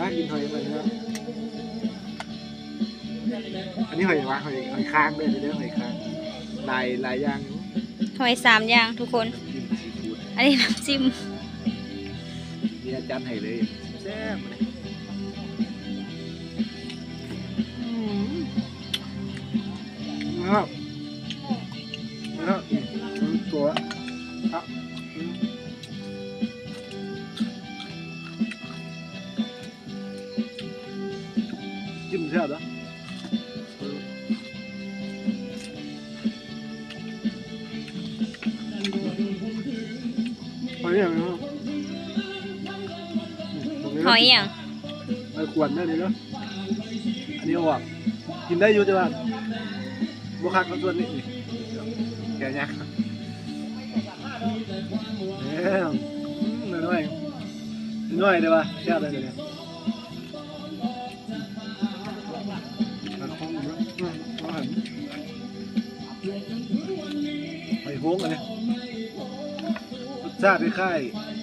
น่ากินหอยอะไรเนี่ยอันนี้หอยวะหอยหอยค้างด้วยเรื่องหอยค้างลายลายย่างหอยสามอย่างทุกคนจิ้มซีฟู้ดอันนี้น้ำจิ้มมีอาจารย์ให้เลยแซ่บเลยนะครับนะครับอืมตัว จิ้มแซ่บเหรออืมหอยอย่างนี้ครับมตรงนี้หนะอยอย่างไอ้ขวดนี่นี่เนาะอันนี้เอาออกกินได้อยู่แต่ว่าบุคักกับส่วนนี้นี่แกยักเนี่ยอืมน้อยๆน้อยๆเดี๋ยวว่าแค่ได้เลยเนี่ย ไปโฮงอันนี้รสชาติคล้ายๆ